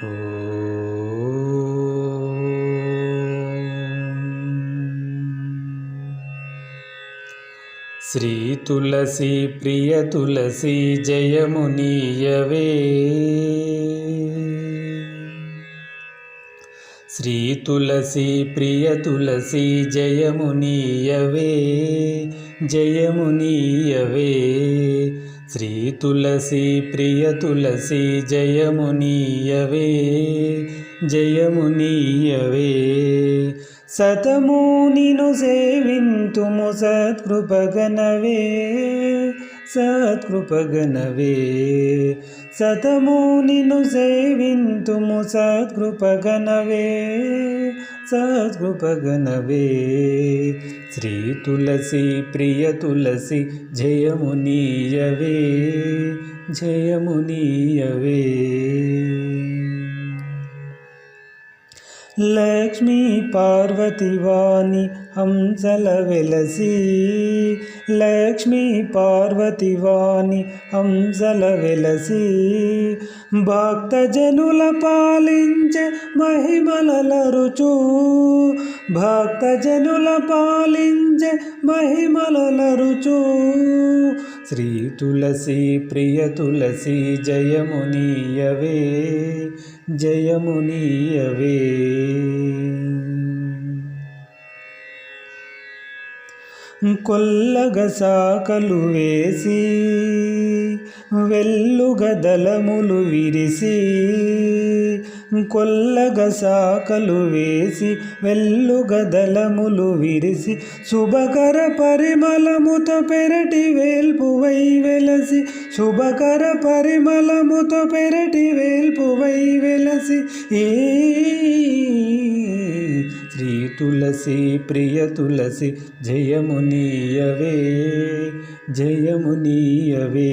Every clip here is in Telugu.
శ్రీ తులసి ప్రియ తులసి జయమునీయవే. శ్రీ తులసి ప్రియ తులసి జయమునీయవే. జయమునీయవే. శ్రీ తులసి ప్రియ తులసి జయమునీయవే. జయమునీయవే సతము నిను సేవింతుము సత్కృపగనవే సత్కృపగనవే సతము నిను సేవింతుము సత్కృపగనవే సత్కృపగనవే శ్రీ తులసి ప్రియ తులసి జయమునీయవే జయమునీయవే లక్ష్మీ పార్వతి వాణి హంసల వెలసి. లక్ష్మీ పార్వతి వాణి హంసల వెలసి. భక్తజనుల పాలించే మహిమల రుచు. భక్తజనుల పాలించే మహిమల రుచు. శ్రీ తులసి ప్రియ తులసి జయమునీయవే జయమునీయవే. కొల్లగ సాకలు వేసి వెల్లుగ దళములు విరిసి కొల్లగ సాకలు వేసి వెల్లుగ దళములు విరిసి శుభకర పరిమళముతో పెరటి వేల్పువై వెలసి శుభకర పరిమళముతో పెరటి వేల్పువై వెలసి ఏ తులసి ప్రియ తులసి జయమునీయవే జయమునీయవే.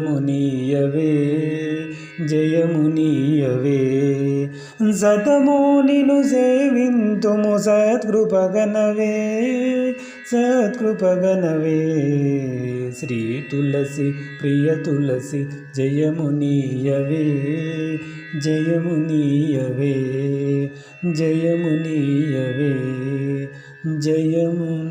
జయమునీయవే జయమునీయవే సతమో నిను సేవింతుము సత్కృపగనవే సత్కృపగనవే. శ్రీ తులసి ప్రియ తులసి జయమునీయవే జయమునీయవే జయమునీయవే జయము